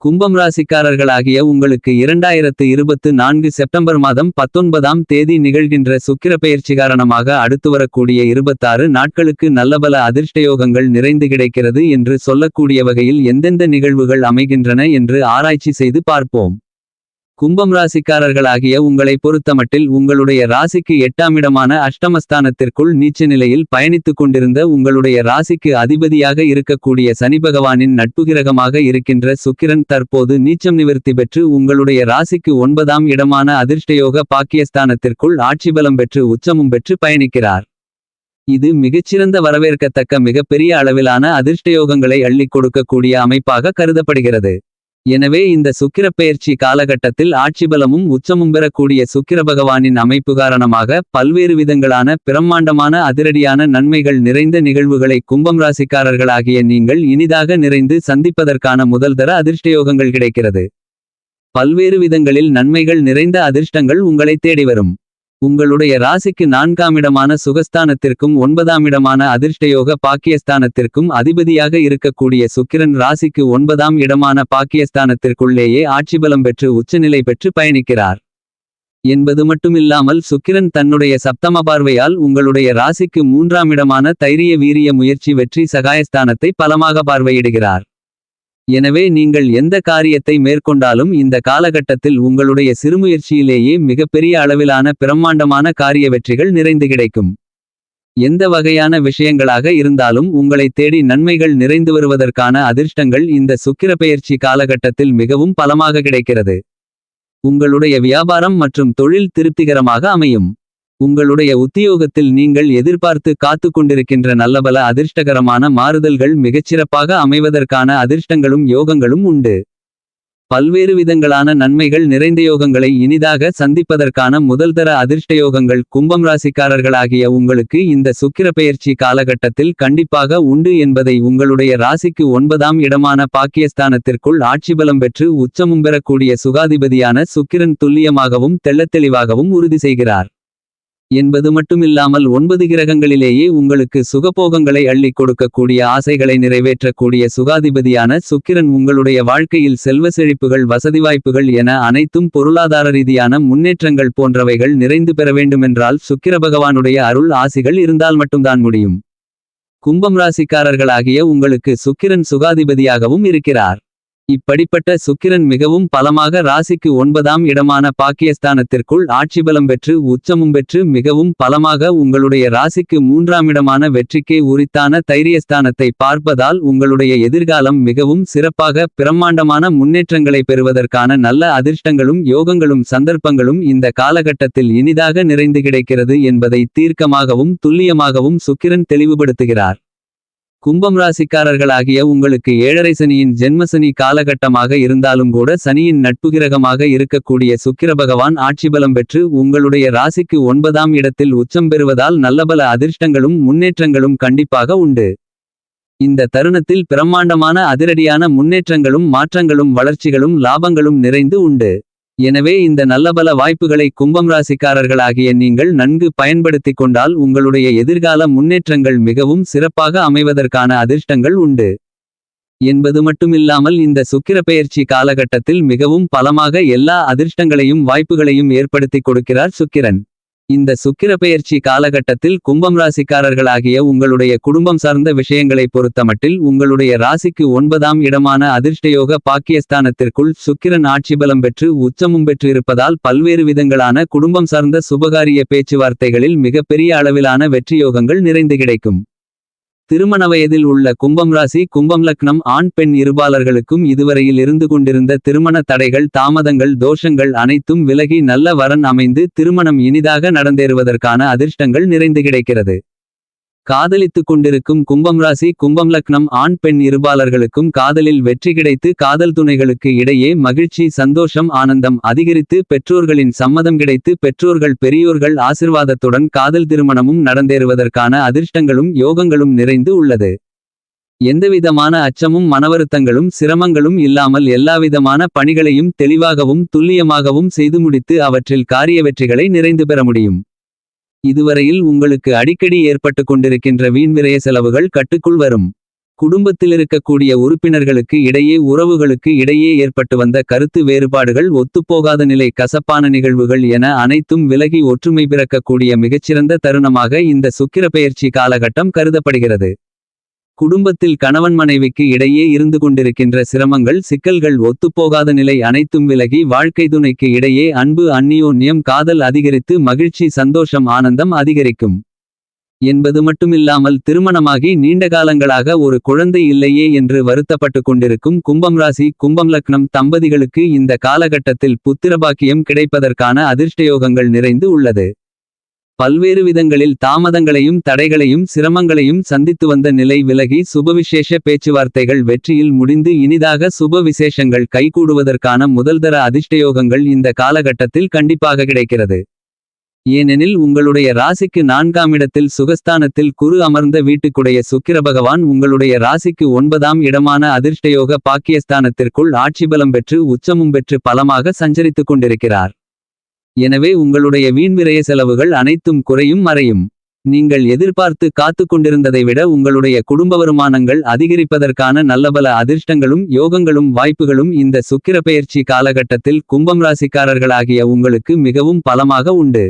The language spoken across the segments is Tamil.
கும்பம் ராசிக்காரர்களாகிய உங்களுக்கு இரண்டாயிரத்து இருபத்து நான்கு செப்டம்பர் மாதம் பத்தொன்பதாம் தேதி நிகழ்கின்ற சுக்கிர பெயர்ச்சி காரணமாக அடுத்து வரக்கூடிய இருபத்தாறு நாட்களுக்கு நல்லபல அதிர்ஷ்டயோகங்கள் நிறைந்து கிடைக்கிறது என்று சொல்லக்கூடிய வகையில் எந்தெந்த நிகழ்வுகள் அமைகின்றன என்று ஆராய்ச்சி செய்து பார்ப்போம். கும்பம் ராசிக்காரர்களாகிய உங்களை பொறுத்தமட்டில் உங்களுடைய ராசிக்கு எட்டாமிடமான அஷ்டமஸ்தானத்திற்குள் நீச்ச நிலையில் பயணித்துக் கொண்டிருந்த உங்களுடைய ராசிக்கு அதிபதியாக இருக்கக்கூடிய சனி பகவானின் நட்புகிரகமாக இருக்கின்ற சுக்கிரன் தற்போது நீச்சம் நிவர்த்தி பெற்று உங்களுடைய ராசிக்கு ஒன்பதாம் இடமான அதிர்ஷ்டயோக பாக்கியஸ்தானத்திற்குள் ஆட்சி பலம் பெற்று உச்சமும் பெற்று பயணிக்கிறார். இது மிகச்சிறந்த வரவேற்கத்தக்க மிகப்பெரிய அளவிலான அதிர்ஷ்டயோகங்களை அள்ளிக் கொடுக்கக்கூடிய அமைப்பாக கருதப்படுகிறது. எனவே இந்த சுக்கிரப்பெயர்ச்சி காலகட்டத்தில் ஆட்சிபலமும் உச்சமும் பெறக்கூடிய சுக்கிர பகவானின் அமைப்பு காரணமாக பல்வேறு விதங்களான பிரம்மாண்டமான அதிரடியான நன்மைகள் நிறைந்த நிகழ்வுகளை கும்பம் ராசிக்காரர்களாகிய நீங்கள் இனிதாக நிறைந்து சந்திப்பதற்கான முதல்தர அதிர்ஷ்டயோகங்கள் கிடைக்கிறது. பல்வேறு விதங்களில் நன்மைகள் நிறைந்த அதிர்ஷ்டங்கள் உங்களை தேடி வரும். உங்களுடைய ராசிக்கு நான்காமிடமான சுகஸ்தானத்திற்கும் ஒன்பதாமிடமான அதிர்ஷ்டயோக பாக்கியஸ்தானத்திற்கும் அதிபதியாக இருக்கக்கூடிய சுக்கிரன் ராசிக்கு ஒன்பதாம் இடமான பாக்கியஸ்தானத்திற்குள்ளேயே ஆட்சிபலம் பெற்று உச்சநிலை பெற்று பயணிக்கிறார். என்பது மட்டுமில்லாமல் சுக்கிரன் தன்னுடைய சப்தம பார்வையால் உங்களுடைய ராசிக்கு மூன்றாம் இடமான தைரிய வீரிய முயற்சி வெற்றி சகாயஸ்தானத்தை பலமாக பார்வையிடுகிறார். எனவே நீங்கள் எந்த காரியத்தை மேற்கொண்டாலும் இந்த காலகட்டத்தில் உங்களுடைய சிறுமுயற்சியிலேயே மிகப்பெரிய அளவிலான பிரம்மாண்டமான காரிய வெற்றிகள் நிறைந்து கிடைக்கும். எந்த வகையான விஷயங்களாக இருந்தாலும் உங்களை தேடி நன்மைகள் நிறைந்து வருவதற்கான அதிர்ஷ்டங்கள் இந்த சுக்கிரப்பெயர்ச்சி காலகட்டத்தில் மிகவும் பலமாக கிடைக்கிறது. உங்களுடைய வியாபாரம் மற்றும் தொழில் திருப்திகரமாக அமையும். உங்களுடைய உத்தியோகத்தில் நீங்கள் எதிர்பார்த்து காத்து கொண்டிருக்கின்ற நல்லபல அதிர்ஷ்டகரமான மாறுதல்கள் மிகச்சிறப்பாக அமைவதற்கான அதிர்ஷ்டங்களும் யோகங்களும் உண்டு. பல்வேறு விதங்களான நன்மைகள் நிறைந்த யோகங்களை இனிதாக சந்திப்பதற்கான முதல்தர அதிர்ஷ்டயோகங்கள் கும்பம் ராசிக்காரர்களாகிய உங்களுக்கு இந்த சுக்கிர பெயர்ச்சி காலகட்டத்தில் கண்டிப்பாக உண்டு என்பதை உங்களுடைய ராசிக்கு ஒன்பதாம் இடமான பாக்கியஸ்தானத்திற்குள் ஆட்சிபலம் பெற்று உச்சமும் பெறக்கூடிய சுகாதிபதியான சுக்கிரன் துல்லியமாகவும் தெள்ளத்தெளிவாகவும் உறுதி செய்கிறார். என்பது மட்டுமில்லாமல் ஒன்பது கிரகங்களிலேயே உங்களுக்கு சுகபோகங்களை அள்ளிக் கொடுக்கக்கூடிய ஆசைகளை நிறைவேற்றக்கூடிய சுகாதிபதியான சுக்கிரன் உங்களுடைய வாழ்க்கையில் செல்வ செழிப்புகள் வசதி வாய்ப்புகள் என அனைத்தும் பொருளாதார ரீதியான முன்னேற்றங்கள் போன்றவைகள் நிறைந்து பெற வேண்டுமென்றால் சுக்கிர பகவானுடைய அருள் ஆசிகள் இருந்தால் மட்டும்தான் முடியும். கும்பம் ராசிக்காரர்களாகிய உங்களுக்கு சுக்கிரன் சுகாதிபதியாகவும் இருக்கிறார். இப்படிப்பட்ட சுக்கிரன் மிகவும் பலமாக ராசிக்கு ஒன்பதாம் இடமான பாக்கியஸ்தானத்திற்குள் ஆட்சிபலம் பெற்று உச்சமும் பெற்று மிகவும் பலமாக உங்களுடைய ராசிக்கு மூன்றாம் இடமான வெற்றிக்கே உரித்தான தைரியஸ்தானத்தை பார்ப்பதால் உங்களுடைய எதிர்காலம் மிகவும் சிறப்பாக பிரம்மாண்டமான முன்னேற்றங்களை பெறுவதற்கான நல்ல அதிர்ஷ்டங்களும் யோகங்களும் சந்தர்ப்பங்களும் இந்த காலகட்டத்தில் இனிதாக நிறைந்து கிடைக்கிறது என்பதை தீர்க்கமாகவும் துல்லியமாகவும் சுக்கிரன் தெளிவுபடுத்துகிறார். கும்பம் ராசிக்காரர்களாகிய உங்களுக்கு ஏழரை சனியின் ஜென்மசனி காலகட்டமாக இருந்தாலும் கூட சனியின் நட்புகிரகமாக இருக்கக்கூடிய சுக்கிர பகவான் ஆட்சிபலம் பெற்று உங்களுடைய ராசிக்கு ஒன்பதாம் இடத்தில் உச்சம் பெறுவதால் நல்லபல அதிர்ஷ்டங்களும் முன்னேற்றங்களும் கண்டிப்பாக உண்டு. இந்த தருணத்தில் பிரம்மாண்டமான அதிரடியான முன்னேற்றங்களும் மாற்றங்களும் வளர்ச்சிகளும் லாபங்களும் நிறைந்து உண்டு. எனவே இந்த நல்லபல வாய்ப்புகளை கும்பம் ராசிக்காரர்களாகிய நீங்கள் நன்கு பயன்படுத்திக் கொண்டால் உங்களுடைய எதிர்கால முன்னேற்றங்கள் மிகவும் சிறப்பாக அமைவதற்கான அதிர்ஷ்டங்கள் உண்டு. என்பது மட்டுமில்லாமல் இந்த சுக்கிரப்பெயர்ச்சி காலகட்டத்தில் மிகவும் பலமாக எல்லா அதிர்ஷ்டங்களையும் வாய்ப்புகளையும் ஏற்படுத்திக் கொடுக்கிறார் சுக்கிரன். இந்த சுக்கிரப்பெயர்ச்சி காலகட்டத்தில் கும்பம் ராசிக்காரர்களாகிய உங்களுடைய குடும்பம் சார்ந்த விஷயங்களை பொறுத்தமட்டில் உங்களுடைய ராசிக்கு ஒன்பதாம் இடமான அதிர்ஷ்டயோக பாக்கியஸ்தானத்திற்குள் சுக்கிரன் ஆட்சிபலம் பெற்று உச்சமும் பெற்றிருப்பதால் பல்வேறு விதங்களான குடும்பம் சார்ந்த சுபகாரிய பேச்சுவார்த்தைகளில் மிகப்பெரிய அளவிலான வெற்றியோகங்கள் நிறைந்து கிடைக்கும். திருமண வயதில் உள்ள கும்பம் ராசி கும்பம் லக்னம் ஆண் பெண் இருபாலர்களுக்கும் இதுவரையில் இருந்து கொண்டிருந்த திருமண தடைகள் தாமதங்கள் தோஷங்கள் அனைத்தும் விலகி நல்ல வரன் அமைந்து திருமணம் இனிதாக நடந்தேறுவதற்கான அதிர்ஷ்டங்கள் நிறைந்து கிடைக்கிறது. காதலித்துக் கொண்டிருக்கும் கும்பம் ராசி கும்பம் லக்னம் ஆண் பெண் இருபாலர்களுக்கும் காதலில் வெற்றி கிடைத்து காதல் துணைகளுக்கு இடையே மகிழ்ச்சி சந்தோஷம் ஆனந்தம் அதிகரித்து பெற்றோர்களின் சம்மதம் கிடைத்து பெற்றோர்கள் பெரியோர்கள் ஆசிர்வாதத்துடன் காதல் திருமணமும் நடந்தேறுவதற்கான அதிர்ஷ்டங்களும் யோகங்களும் நிறைந்து உள்ளது. எந்தவிதமான அச்சமும் மனவருத்தங்களும் சிரமங்களும் இல்லாமல் எல்லாவிதமான பணிகளையும் தெளிவாகவும் துல்லியமாகவும் செய்து முடித்து அவற்றில் காரிய வெற்றிகளை நிறைந்து பெற முடியும். இதுவரையில் உங்களுக்கு அடிக்கடி ஏற்பட்டு கொண்டிருக்கின்ற வீண்விரய செலவுகள் கட்டுக்குள் வரும். குடும்பத்திலிருக்கக்கூடிய உறுப்பினர்களுக்கு இடையே உறவுகளுக்கு இடையே ஏற்பட்டு வந்த கருத்து வேறுபாடுகள் ஒத்துப்போகாத நிலை கசப்பான நிகழ்வுகள் என அனைத்தும் விலகி ஒற்றுமை பிறக்கக்கூடிய மிகச்சிறந்த தருணமாக இந்த சுக்கிரப்பெயர்ச்சி காலகட்டம் கருதப்படுகிறது. குடும்பத்தில் கணவன் மனைவிக்கு இடையே இருந்து கொண்டிருக்கின்ற சிரமங்கள் சிக்கல்கள் ஒத்துப்போகாத நிலை அனைத்தும் விலகி வாழ்க்கை துணைக்கு இடையே அன்பு அந்நியோன்யம் காதல் அதிகரித்து மகிழ்ச்சி சந்தோஷம் ஆனந்தம் அதிகரிக்கும். என்பது மட்டுமில்லாமல் திருமணமாகி நீண்ட காலங்களாக ஒரு குழந்தை இல்லையே என்று வருத்தப்பட்டு கொண்டிருக்கும் கும்பம் ராசி கும்பம் லக்னம் தம்பதிகளுக்கு இந்த காலகட்டத்தில் புத்திரபாக்கியம் கிடைப்பதற்கான அதிர்ஷ்டயோகங்கள் நிறைந்து உள்ளது. பல்வேறு விதங்களில் தாமதங்களையும் தடைகளையும் சிரமங்களையும் சந்தித்து வந்த நிலை விலகி சுபவிசேஷ பேச்சுவார்த்தைகள் வெற்றியில் முடிந்து இனிதாக சுப விசேஷங்கள் கைகூடுவதற்கான முதல்தர அதிர்ஷ்டயோகங்கள் இந்த காலகட்டத்தில் கண்டிப்பாக கிடைக்கிறது. ஏனெனில் உங்களுடைய ராசிக்கு நான்காம் இடத்தில் சுகஸ்தானத்தில் குரு அமர்ந்த வீட்டுக்குடைய சுக்கிர பகவான் உங்களுடைய ராசிக்கு ஒன்பதாம் இடமான அதிர்ஷ்டயோக பாக்கியஸ்தானத்திற்குள் ஆட்சிபலம் பெற்று உச்சமும் பெற்று பலமாக சஞ்சரித்துக் கொண்டிருக்கிறார். எனவே உங்களுடைய வீண்விரய செலவுகள் அனைத்தும் குறையும் மறையும். நீங்கள் எதிர்பார்த்து காத்து கொண்டிருந்ததை விட உங்களுடைய குடும்ப வருமானங்கள் அதிகரிப்பதற்கான நல்லபல அதிர்ஷ்டங்களும் யோகங்களும் வாய்ப்புகளும் இந்த சுக்கிரப்பெயர்ச்சி காலகட்டத்தில் கும்பம் ராசிக்காரர்களாகிய உங்களுக்கு மிகவும் பலமாக உண்டு.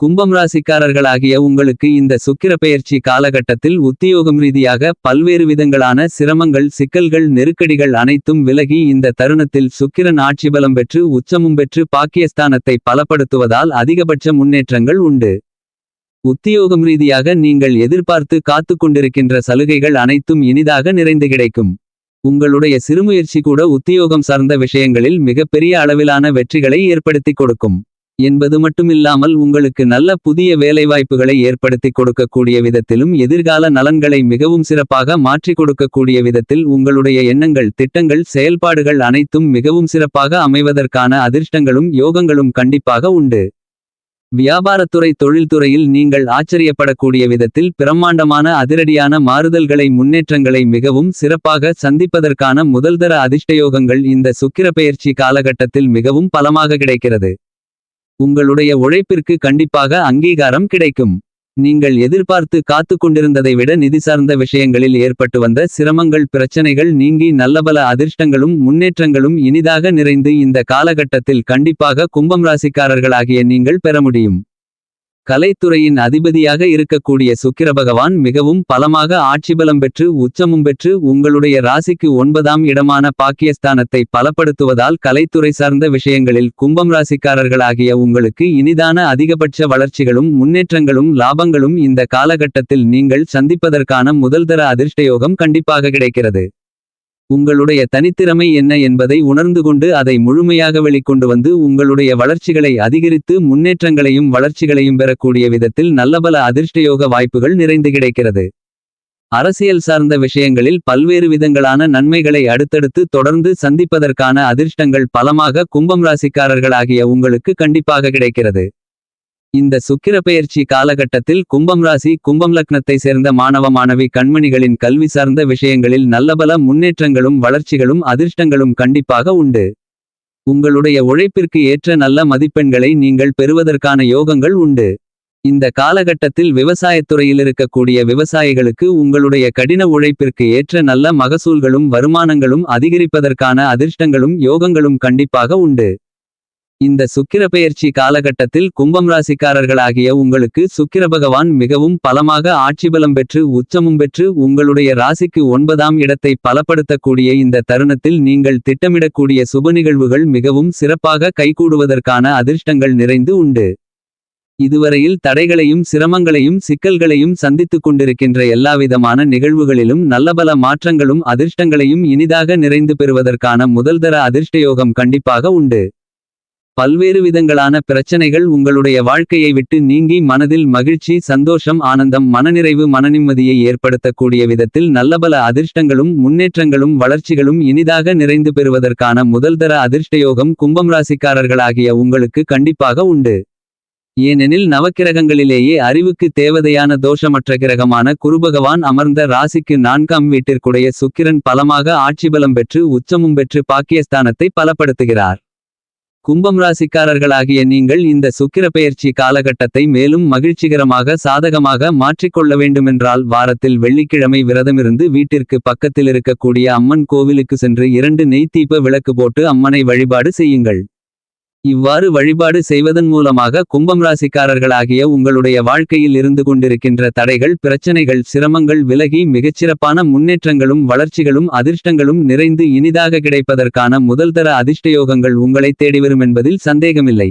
கும்பம் ராசிக்காரர்களாகிய உங்களுக்கு இந்த சுக்கிரப்பெயர்ச்சி காலகட்டத்தில் உத்தியோகம் ரீதியாக பல்வேறு விதங்களான சிரமங்கள் சிக்கல்கள் நெருக்கடிகள் அனைத்தும் விலகி இந்த தருணத்தில் சுக்கிரன் ஆட்சி பலம் பெற்று உச்சமும் பெற்று பாக்கியஸ்தானத்தை பலப்படுத்துவதால் அதிகபட்ச முன்னேற்றங்கள் உண்டு. உத்தியோகம் ரீதியாக நீங்கள் எதிர்பார்த்து காத்து கொண்டிருக்கின்ற சலுகைகள் அனைத்தும் இனிதாக நிறைந்து கிடைக்கும். உங்களுடைய சிறுமுயற்சி கூட உத்தியோகம் சார்ந்த விஷயங்களில் மிகப்பெரிய அளவிலான வெற்றிகளை ஏற்படுத்திக் கொடுக்கும். என்பது மட்டுமில்லாமல் உங்களுக்கு நல்ல புதிய வேலைவாய்ப்புகளை ஏற்படுத்திக் கொடுக்கக்கூடிய விதத்திலும் எதிர்கால நலன்களை மிகவும் சிறப்பாக மாற்றி கொடுக்கக்கூடிய விதத்தில் உங்களுடைய எண்ணங்கள் திட்டங்கள் செயல்பாடுகள் அனைத்தும் மிகவும் சிறப்பாக அமைவதற்கான அதிர்ஷ்டங்களும் யோகங்களும் கண்டிப்பாக உண்டு. வியாபாரத்துறை தொழில்துறையில் நீங்கள் ஆச்சரியப்படக்கூடிய விதத்தில் பிரம்மாண்டமான அதிரடியான மாறுதல்களை முன்னேற்றங்களை மிகவும் சிறப்பாக சந்திப்பதற்கான முதல்தர அதிர்ஷ்டயோகங்கள் இந்த சுக்கிரப்பெயர்ச்சி காலகட்டத்தில் மிகவும் பலமாக கிடைக்கிறது. உங்களுடைய உழைப்பிற்கு கண்டிப்பாக அங்கீகாரம் கிடைக்கும். நீங்கள் எதிர்பார்த்து காத்து கொண்டிருந்ததை விட நிதி சார்ந்த விஷயங்களில் ஏற்பட்டு வந்த சிரமங்கள் பிரச்சனைகள் நீங்கி நல்லபல அதிர்ஷ்டங்களும் முன்னேற்றங்களும் இனிதாக நிறைந்து இந்த காலகட்டத்தில் கண்டிப்பாக கும்பம் ராசிக்காரர்களாகிய நீங்கள் பெற முடியும். கலைத்துறையின் அதிபதியாக இருக்கக்கூடிய சுக்கிர பகவான் மிகவும் பலமாக ஆட்சிபலம் பெற்று உச்சமும் பெற்று உங்களுடைய ராசிக்கு ஒன்பதாம் இடமான பாக்கியஸ்தானத்தை பலப்படுத்துவதால் கலைத்துறை சார்ந்த விஷயங்களில் கும்பம் ராசிக்காரர்களாகிய உங்களுக்கு இனிதான அதிகபட்ச வளர்ச்சிகளும் முன்னேற்றங்களும் லாபங்களும் இந்த காலகட்டத்தில் நீங்கள் சந்திப்பதற்கான முதல்தர அதிர்ஷ்டயோகம் கண்டிப்பாக கிடைக்கிறது. உங்களுடைய தனித்திறமை என்ன என்பதை உணர்ந்து கொண்டு அதை முழுமையாக வெளிக்கொண்டு வந்து உங்களுடைய வளர்ச்சிகளை அதிகரித்து முன்னேற்றங்களையும் வளர்ச்சிகளையும் பெறக்கூடிய விதத்தில் நல்லபல அதிர்ஷ்டயோக வாய்ப்புகள் நிறைந்து கிடைக்கிறது. அரசியல் சார்ந்த விஷயங்களில் பல்வேறு விதங்களான நன்மைகளை அடுத்தடுத்து தொடர்ந்து சந்திப்பதற்கான அதிர்ஷ்டங்கள் பலமாக கும்பம் ராசிக்காரர்களாகிய உங்களுக்கு கண்டிப்பாக கிடைக்கிறது. இந்த சுக்கிரப்பெயர்ச்சி காலகட்டத்தில் கும்பம் ராசி கும்பம் லக்னத்தை சேர்ந்த மாணவ மாணவி கண்மணிகளின் கல்வி சார்ந்த விஷயங்களில் நல்லபல முன்னேற்றங்களும் வளர்ச்சிகளும் அதிர்ஷ்டங்களும் கண்டிப்பாக உண்டு. உங்களுடைய உழைப்பிற்கு ஏற்ற நல்ல மதிப்பெண்களை நீங்கள் பெறுவதற்கான யோகங்கள் உண்டு. இந்த காலகட்டத்தில் விவசாயத்துறையில் இருக்கக்கூடிய விவசாயிகளுக்கு உங்களுடைய கடின உழைப்பிற்கு ஏற்ற நல்ல மகசூல்களும் வருமானங்களும் அதிகரிப்பதற்கான அதிர்ஷ்டங்களும் யோகங்களும் கண்டிப்பாக உண்டு. இந்த சுக்கிரப்பெயர்ச்சி காலகட்டத்தில் கும்பம் ராசிக்காரர்களாகிய உங்களுக்கு சுக்கிர பகவான் மிகவும் பலமாக ஆட்சிபலம் பெற்று உச்சமும் பெற்று உங்களுடைய ராசிக்கு ஒன்பதாம் இடத்தை பலப்படுத்தக்கூடிய இந்த தருணத்தில் நீங்கள் திட்டமிடக்கூடிய சுப நிகழ்வுகள் மிகவும் சிறப்பாக கைகூடுவதற்கான அதிர்ஷ்டங்கள் நிறைந்து உண்டு. இதுவரையில் தடைகளையும் சிரமங்களையும் சிக்கல்களையும் சந்தித்துக் கொண்டிருக்கின்ற எல்லாவிதமான நிகழ்வுகளிலும் நல்லபல மாற்றங்களும் அதிர்ஷ்டங்களையும் இனிதாக நிறைந்து பெறுவதற்கான முதல்தர அதிர்ஷ்டயோகம் கண்டிப்பாக உண்டு. பல்வேறு விதங்களான பிரச்சனைகள் உங்களுடைய வாழ்க்கையை விட்டு நீங்கி மனதில் மகிழ்ச்சி சந்தோஷம் ஆனந்தம் மனநிறைவு மனநிம்மதியை ஏற்படுத்தக்கூடிய விதத்தில் நல்லபல அதிர்ஷ்டங்களும் முன்னேற்றங்களும் வளர்ச்சிகளும் இனிதாக நிறைந்து பெறுவதற்கான முதல்தர அதிர்ஷ்டயோகம் கும்பம் ராசிக்காரர்களாகிய உங்களுக்கு கண்டிப்பாக உண்டு. ஏனெனில் நவக்கிரகங்களிலேயே அறிவுக்கு தேவதையான தோஷமற்ற கிரகமான குருபகவான் அமர்ந்த ராசிக்கு நான்காம் வீட்டிற்குடைய சுக்கிரன் பலமாக ஆட்சிபலம் பெற்று உச்சமும் பெற்று பாக்கியஸ்தானத்தை பலப்படுத்துகிறார். கும்பம் ராசிக்காரர்களாகிய நீங்கள் இந்த சுக்கிர பெயர்ச்சி காலகட்டத்தை மேலும் மகிழ்ச்சிகரமாக சாதகமாக மாற்றிக்கொள்ள வேண்டுமென்றால் வாரத்தில் வெள்ளிக்கிழமை விரதமிருந்து வீட்டிற்கு பக்கத்தில் இருக்கக்கூடிய அம்மன் கோவிலுக்கு சென்று இரண்டு நெய் விளக்கு போட்டு அம்மனை வழிபாடு செய்யுங்கள். இவ்வாறு வழிபாடு செய்வதன் மூலமாக கும்பம் ராசிக்காரர்களாகிய உங்களுடைய வாழ்க்கையில் இருந்து கொண்டிருக்கின்ற தடைகள் பிரச்சனைகள் சிரமங்கள் விலகி மிகச்சிறப்பான முன்னேற்றங்களும் வளர்ச்சிகளும் அதிர்ஷ்டங்களும் நிறைந்து இனிதாக கிடைப்பதற்கான முதல்தர அதிர்ஷ்டயோகங்கள் உங்களைத் தேடிவரும் என்பதில் சந்தேகமில்லை.